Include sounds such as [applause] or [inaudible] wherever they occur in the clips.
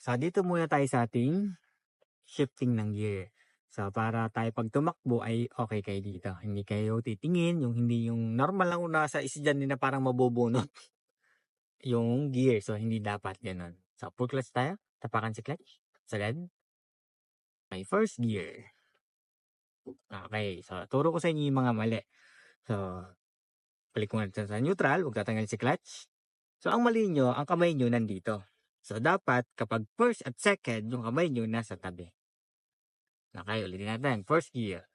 So, dito muna tayo sa ating shifting ng gear. So, para tayo pag tumakbo ay okay kayo dito. Hindi kayo titingin, yung hindi yung normal lang kung nasa isa dyan na parang mabubunot [laughs] yung gear. So, hindi dapat ganun. So, full clutch tayo. Tapakan si clutch. Sagad. Okay, first gear. Okay, so turo ko sa inyo yung mga mali. So, balik ko sa neutral, huwag tatanggalin si clutch. So, ang mali nyo, ang kamay nyo nandito. So, dapat kapag first at second, yung kamay nyo nasa tabi. Okay, ulitin natin. First gear.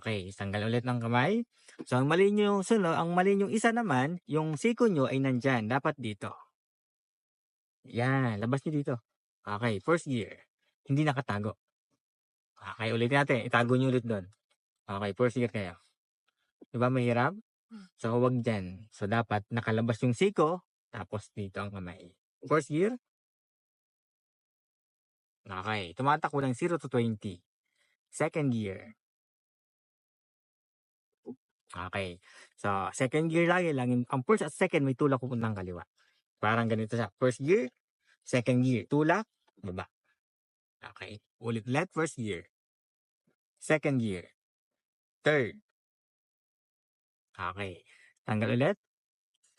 Okay, tanggal ulit ng kamay. So, ang mali nyo yung sunod, ang mali nyo isa naman, yung siko nyo ay nandyan. Dapat dito. Yan, labas nyo dito. Okay, first gear. Hindi nakatago. Okay, ulitin natin. Itago nyo ulit doon. Okay, first gear kayo. Diba mahirap? So, huwag dyan. So, dapat nakalabas yung siko, tapos dito ang kamay. First gear. Okay, tumatakbo ng 0 to 20. Second gear. Okay. So, second gear lagi lang. Ang first at second may tulak pupuntang kaliwa. Parang ganito siya. First gear, second gear. Tulak, baba. Okay. Ulit ulit. First gear. Second gear. Third. Okay. Tanggal ulit.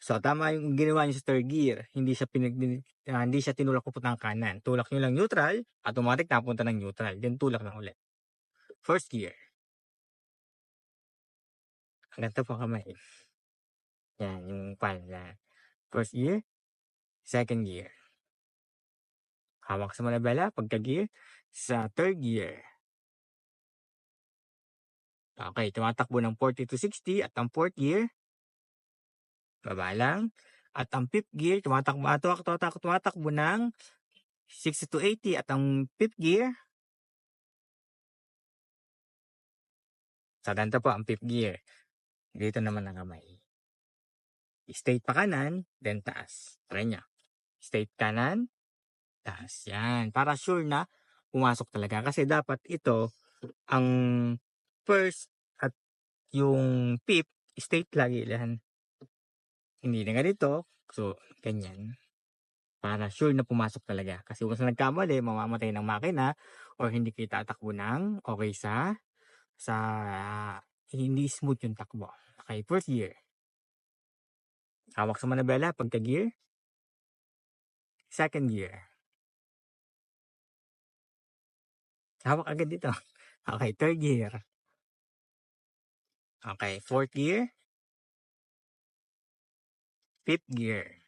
So, tama yung ginawa niyo sa third gear. Hindi siya pinag ah, hindi siya tinulak pupuntang kanan. Tulak niyo lang neutral, automatic napunta ng neutral. Then tulak lang ulit. First gear. Hanggang to po kamay. Yan, yung pan. Yan. First gear. Second gear. Hawak sa manabela, pagka-gear. Sa third gear. Okay, tumatakbo ng 40 to 60 at ang fourth gear, baba lang. At ang fifth gear, tumatakbo, ah, tumatakbo, tumatakbo ng 60 to 80 at ang fifth gear, sa ganito po ang fifth gear. Dito naman ang kamay. Straight pa kanan, then taas. Try niya. Straight kanan, taas. Yan. Para sure na pumasok talaga. Kasi dapat ito, ang first at yung fifth, straight lagi yan. Hindi na ganito. So, ganyan. Para sure na pumasok talaga. Kasi kung sa nagkamali, mamamatay ng makina or hindi kita tatakbo ng okay sa sa hindi smooth yung takbo. Okay, first gear. Hawak sa manabela, pagka-gear. Second gear. Hawak agad dito. [laughs] Okay, third gear. Okay, fourth gear. Fifth gear.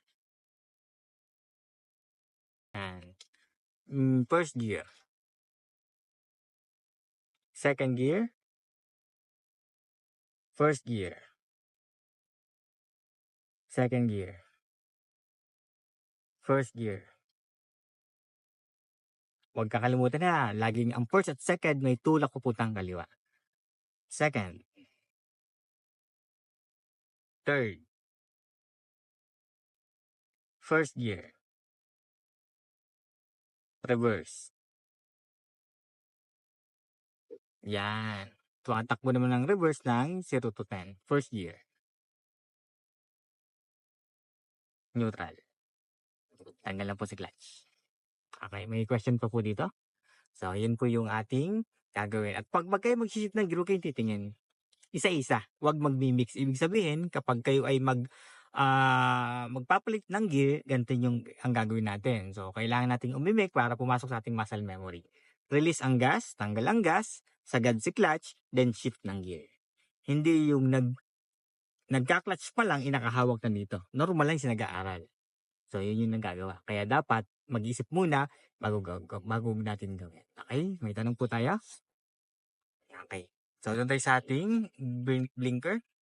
And mm, first gear. Second gear. First gear. Second gear. First gear. Huwag kakalimutan na, laging ang first at second may tulak pupuntang kaliwa. Second. Third. First gear. Reverse. Yan. Tumatakbo naman ng reverse ng 0 to 10. First gear. Neutral. Tanggal lang po si clutch. Okay, may question pa po dito? So, yun po yung ating gagawin. At pag, pag kayo mag-shift ng huwag kayong titingin. Isa-isa. Huwag mag-mix. Ibig sabihin, kapag kayo ay mag ah magpapalit ng gear, ganito yung ang gagawin natin. So, kailangan nating umimik para pumasok sa ating muscle memory. Release ang gas, tanggal ang gas, sagad si clutch, then shift ng gear. Hindi yung nag nagka-clutch pa lang, inakahawak na dito. Normal lang siya nag-aaral. So, yun yung nagagawa. Kaya dapat mag-isip muna bago, bago, natin gawin. Okay? May tanong po tayo? Okay. So, doon tayo sa ating blink- blinker.